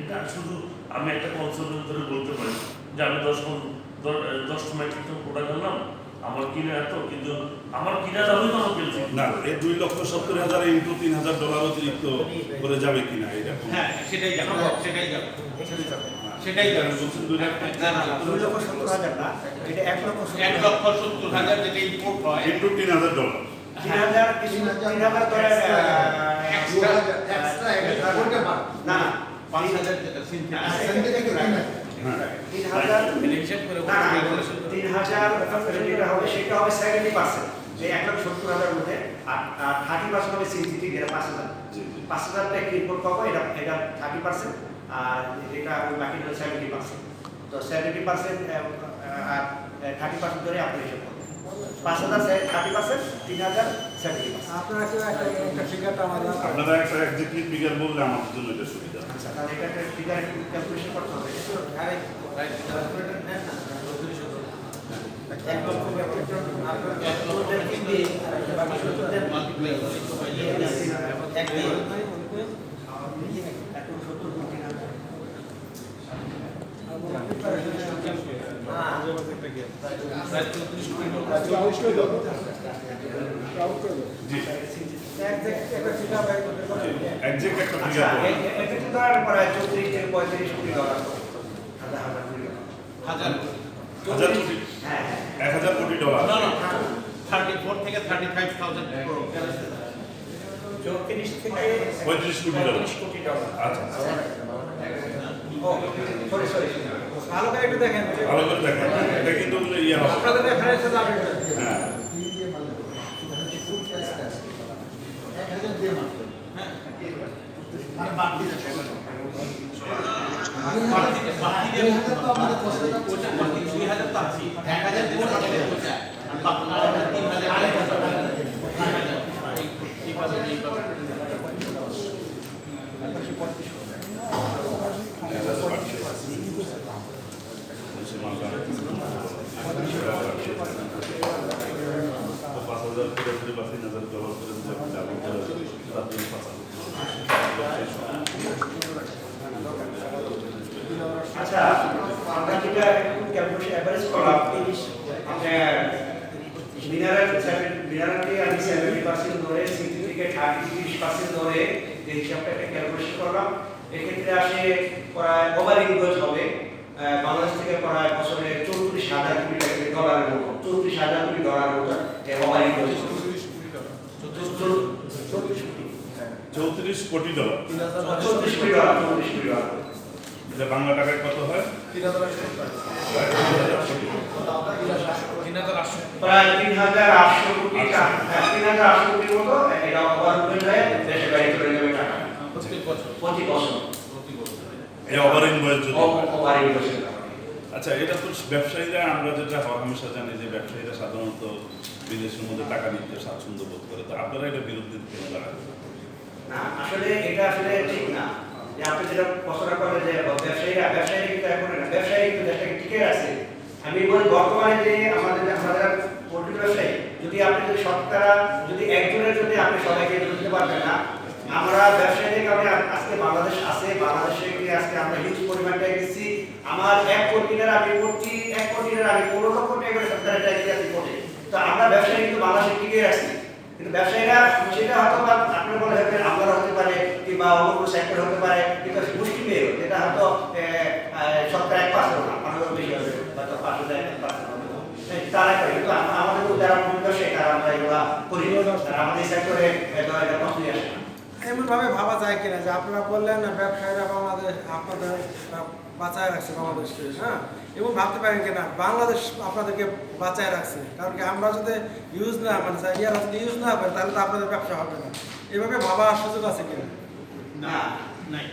এটা শুধু আমি একটা কনসার্নের ধরে বলতে পারি যে আমি দশ দশ মেট্রিক টন প্রোডাক্ট আনলাম আমার কিনে এত কিন্তু আমার কিনা দামই তো আমার কিনছি না এই দুই লক্ষ সত্তর হাজার ইন্টু তিন হাজার ডলার অতিরিক্ত করে যাবে কিনা এরকম হ্যাঁ সেটাই যাবে সেটাই যাবে সেটাই যাবে বলছেন দুই লাখ না না না, দুই লক্ষ সত্তর হাজার না এটা এক লক্ষ এক লক্ষ সত্তর হাজার যেটা ইম্পোর্ট হয়। ইন্টু তিন হাজার ডলার তিন হাজার তিন হাজার। না। হ্যাঁ, হ্যাঁ তিন হাজার যেটা হবে সেটা হবে সেভেন্টি পার্সেন্ট যে এক সত্তর হাজার মধ্যে আর থার্টি পার্সেন্ট হবে সিনথেটিক এটা পাঁচ হাজার। পাঁচ হাজার টাকা ইম্পোর্ট পাবো এটা এটা থার্টি পার্সেন্ট আর এটা ওই সেভেন্টি পার্সেন্ট তো সেভেন্টি পার্সেন্ট আর থার্টি পার্সেন্ট ধরে আপনি হিসাব পাঁচ হাজার থার্টি পার্সেন্ট তিন হাজার সেভেন্টি আপনারা কি একটা একটা ফিগারটা আমাদের আপনারা একটা এক্সাক্টলি ফিগার বললে আমাদের জন্য এটা সুবিধা আচ্ছা তাহলে এটা একটা ফিগার একটু ক্যালকুলেশন করতে হবে। এক লক্ষ এক সত্তর কোটি টাকা। এক হাজার কোটি ডলার থার্টি ফোর থেকে থার্টি ফাইভ থাউজেন্ড চৌত্রিশ থেকে পঁয়ত্রিশ কোটি ডলার। আচ্ছা। সরি সরি ভালো করে একটু দেখেন। ভালো করে দেখেন। এটা কিন্তু ইয়ে আপনাদের রেফারেন্সে যাবে হ্যাঁ। দুই হাজার তো আশি এক হাজার তিন হাজার এইভাবে এইভাবে পাঁচ হাজার করে করে বা তিন হাজার ডলার করে দিলে আপনি ডাবল করে তার জন্য পাঁচ হাজার আচ্ছা আমরা যেটা ক্যালকুলেশন অ্যাভারেজ করলাম মিনারেল মিনারেলকে আমি সেভেন্টি পার্সেন্ট ধরে সিটি থেকে থার্টি তিরিশ পার্সেন্ট ধরে যে হিসাবটা ক্যালকুলেশন করলাম এক্ষেত্রে আসে প্রায় ওভার ইনভেস্ট হবে আহ, বাংলাদেশ থেকে প্রায় বছরে চৌত্রিশ হাজার কোটি টাকা ডলারের মতো চৌত্রিশ হাজার কোটি ডলারের মতো ওভার ইনভেস্ট চৌত্রিশ কোটি চৌত্রিশ কোটি ডলার। চৌত্রিশ কোটি ডলার চৌত্রিশ কোটি ডলার। এটা বাংলা টাকায় কত হয়? প্রায় তিন হাজার আটশো কোটি হ্যাঁ, তিন হাজার আটশো কোটির মতো এটা ওভার হয়ে দেশে বাইরে চলে যাবে টাকা। প্রতি বছর। প্রতি বছর। এই ওভার ইনভয়েস যদি হয়। আচ্ছা এটা তো ব্যবসায়ীরা, আমরা যেটা হামেশা জানি যে ব্যবসায়ীরা সাধারণত বিদেশের মধ্যে টাকা নিতে স্বাচ্ছন্দ্য বোধ করে। তো আপনারা এটা বিরুদ্ধে কেন না, আসলে এটা আসলে ঠিক না। আপনি যেটা যে ব্যবসায়ীরা ব্যবসায়ী কিন্তু এখন ব্যবসায়ী কিন্তু আছে। আমি বলি, বর্তমানে যে আমাদের আমাদের ব্যবসায়ী, যদি আপনি যদি যদি একজনের আপনি সবাইকে দিতে পারবেন না, আমরা ব্যবসায়ীদের কারণে আজকে বাংলাদেশ আছে, বাংলাদেশে আজকে আমরা হিউজ পরিমাণটা আমার এক কোটি কোটিনের আমি করছি এক কোটি কোটিনের আমি পনেরো লক্ষ টাকা করে সরকারের ট্যাক্স আছে কোটি তো আমরা ব্যবসায়ী কিন্তু বাংলাদেশে টিকে আছি। কিন্তু ব্যবসায়ীরা সেটা হয়তো বা আপনার বলে হতে আমরা হতে পারে কিংবা অন্য কোনো সেক্টর হতে পারে কিন্তু মুসলিমের যেটা হয়তো সরকার এক পার্সেন্ট না পাঁচশো বেশি হবে হয়তো পাঁচশো এক পার্সেন্ট হবে। হ্যাঁ, তারা করে। কিন্তু আমাদের যারা ব্যবসায়ী তারা আমরা এগুলা করি। আমাদের সেক্টরে এটা প্রশ্নই আসে না। এমন ভাবে যায় কিনা যে আপনারা বললেন না, ব্যবসায়ীরা বাংলাদেশ, আপনাদের বাঁচায় রাখছে বাংলাদেশকে হ্যাঁ? এবং ভাবতে পারেন কিনা, বাংলাদেশ আপনাদেরকে বাঁচায় রাখছে। কারণ কি আমরা যদি ইউজ না মানে ইয়ারা যদি ইউজ না করে তাহলে তো আপনাদের ব্যবসা হবে না। এভাবে ভাবার সুযোগ আছে কিনা? না, নাই।